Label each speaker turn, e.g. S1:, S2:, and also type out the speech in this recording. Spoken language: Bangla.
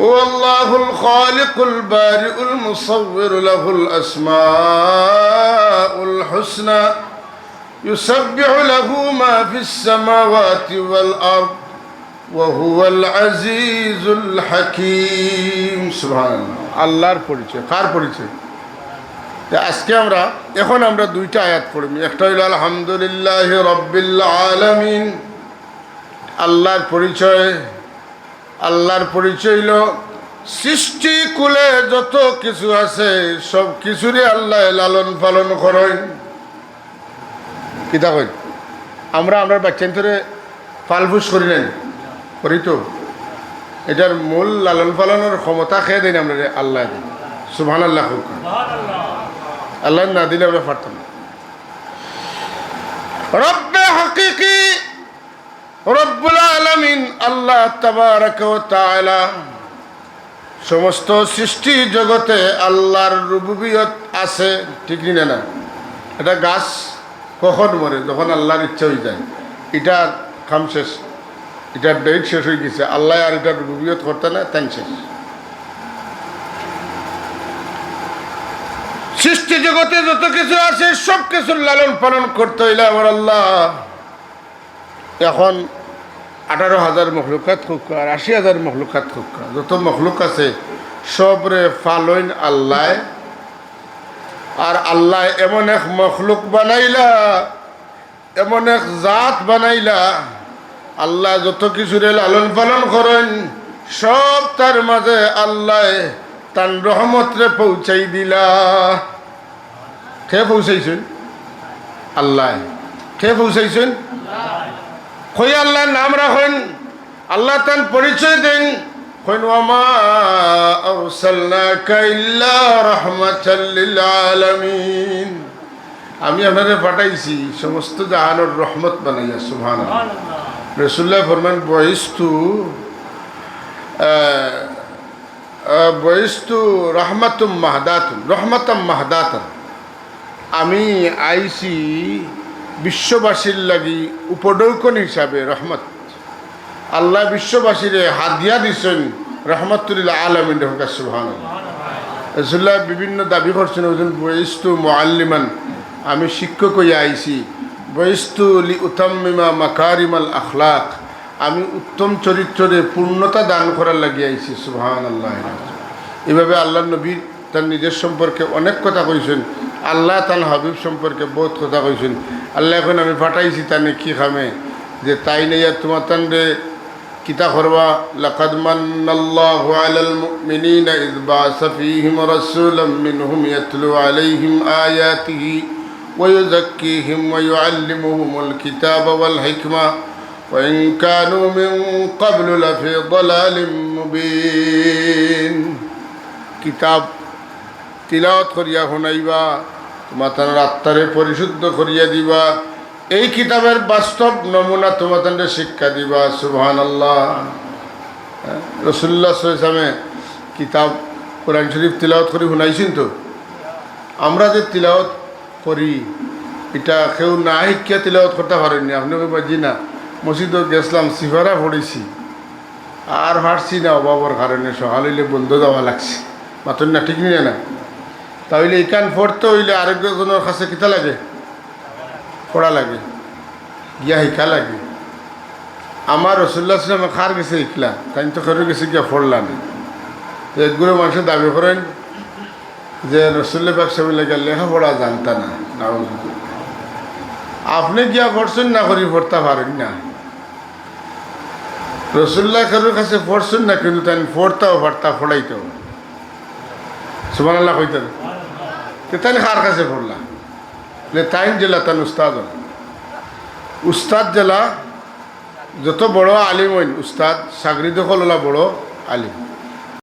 S1: هو الله الخالق البارئ المصور له الأسماء الحسنى يسبح له ما في السماوات والأرض وهو العزيز الحكيم سبحان الله আল্লাহর পরিচয় কার পরিচয় তা আজকে আমরা এখন আমরা দুইটা আয়াত পড়বি একটা হইল আলহামদুলিল্লাহ রব্বিল আলামিন আল্লাহর পরিচয় আল্লাহর পরিচয় হইল, সৃষ্টি, কুলে যত কিছু আছে, সব কিছুরই আল্লাহ লালন পালন করেন। কিতা কই? আমরা আমরা বাচ্চান্তরে ফালফুস করি নাই? করি তো। এটার মূল লালন পালনের ক্ষমতা খেয়ে দেন আমরা আল্লাহ দেন। সুবহান আল্লাহ হোক। আল্লাহ না দিলে আমরা পারতাম রব্বে হাকিকি, রব্বুল আলমিন আল্লাহ তাআলা। সমস্ত সৃষ্টি জগতে আল্লাহর রুবুবিয়ত আছে, ঠিক না না? এটা গাছ কখন মরে? যখন আল্লাহর ইচ্ছা হয়ে যায়। এটা খাম শেষ। এটার ডেট শেষ হয়ে গেছে। আল্লাহ আর এটার রুবুবিয়ত করতে না, তাই শেষ। সৃষ্টি জগতে যত কিছু আছে, সব কিছুর লালন পালন করতে হইলে আমার আল্লাহ। এখন আঠারো হাজার মখলুকাত হোক আর আশি হাজার মখলুকাত হোক যত মখলুক আছে, সবরে ফালইন আল্লাহ। আর আল্লাহ এমন এক মখলুক বানাইলা, এমন এক জাত বানাইলা, আল্লাহ যত কিছুরে লালন পালন করেন, সব তার মাঝে আল্লাহ তান রহমতরে পৌঁছাই দিলা। কে পৌঁছাইছেন? আল্লাহ। কে পৌঁছাইছেন? কই আল্লাহর নাম রাখেন আল্লাহ তার পরিচয় দেন। কইন ওয়ামা আরসালনাকা ইল্লা রাহমাতাল লিল আলামিন। আমি আপনাদের পাঠাইছি সমস্ত জাহানোর রহমত বানাইয়া সুবহানাল্লাহ। রসুল্লাহ ফরমান বয়স্তু বয়স্তু রহমাতুম মাহদাতুন রহমাতাম মাহদাতান। আমি আইছি বিশ্ববাসীর লাগি উপডৌকন হিসাবে রহমত। আল্লাহ বিশ্ববাসীরে হাদিয়া দিছেন রহমতুল্লাহ আলমিন রহকা সুহান রসুল্লাহ বিভিন্ন দাবি করছেন ওজন বয়স্তু মোয়াল্লিমান আমি শিক্ষক হইয়া আইছি। বয়স্তু লি উতাম্মিমা মাকারিমাল আখলাক আমি উত্তম চরিত্রে পূর্ণতা দান করার লাগিয়ে আইছি সুহান আল্লাহ এভাবে আল্লাহ নবী তার নিজের সম্পর্কে অনেক কথা কইছেন। আল্লাহ তার হাবিব সম্পর্কে বহুত কথা কইছেন আল্লাহ এখন আমি পাঠাইছি তানে কি খামে যে তাই নেই তোমার তান রে কিতা করবা লাকাদ মান্নাল্লাহু আলাল মুমিনিনা ইয বাআসা ফীহিম রাসূলাম মিনহুম ইয়াতলু আলাইহিম আয়াতিহি ওয়া ইউযাক্কিহিম ওয়া ইউআল্লিমুহুমুল কিতাবা ওয়াল হিকমা وإن كانوا من قبل لفي ضلال مبين কিতাব তিলাওয়াত করিয়া শুনাইবা, তোমার তার আত্মারে পরিশুদ্ধ করিয়া দিবা। এই কিতাবের বাস্তব নমুনা তোমার তাদের শিক্ষা দিবা সুবহান আল্লাহ রসুল্লাহ ইসলামে কিতাব, কোরআন শরীফ তিলাওয়াত করি শুনাইছেন তো? আমরা যে তিলাওয়াত করি, এটা কেউ না শিক্ষা তিলাওয়াত করতে পারেননি। আপনি বাজি না, মসজিদও গেছিলাম, সিফারা পড়েছি। আর হারছি না অভাবর কারণে, সকাল হইলে বন্ধ দেওয়া লাগছে। মাতন না, ঠিক নিয়ে না? তাহলে এখান পড়তে হইলে আরেকজনের কাছে কিতা লাগে? পড়া লাগে। গিয়া শিকা লাগে। আমার রসুল্লাহ সালামে খার গেছে শিখলা তাই তো খেয়ে গেছে গিয়া পড়লাম। একগুলো মানুষের দাবি করেন যে রসুল্লাহ ব্যবসা মিলে গেলে লেখাপড়া জানতা না। নাউজুবিল্লাহ। আপনি গিয়া পড়ছেন না করি পড়তে পারেন না। রসুল্লাহ কারোর কাছে পড়ছেন না, কিন্তু তাই পড়তেও পারতা, পড়াইতেও। সুমান আল্লাহ কইতেন তাই কার কাছে পড়লা তাইন জেলা তান উস্তাদ। উস্তাদ জেলা যত বড় আলিম হইন, উস্তাদ সাগরিদ হলা বড় আলিম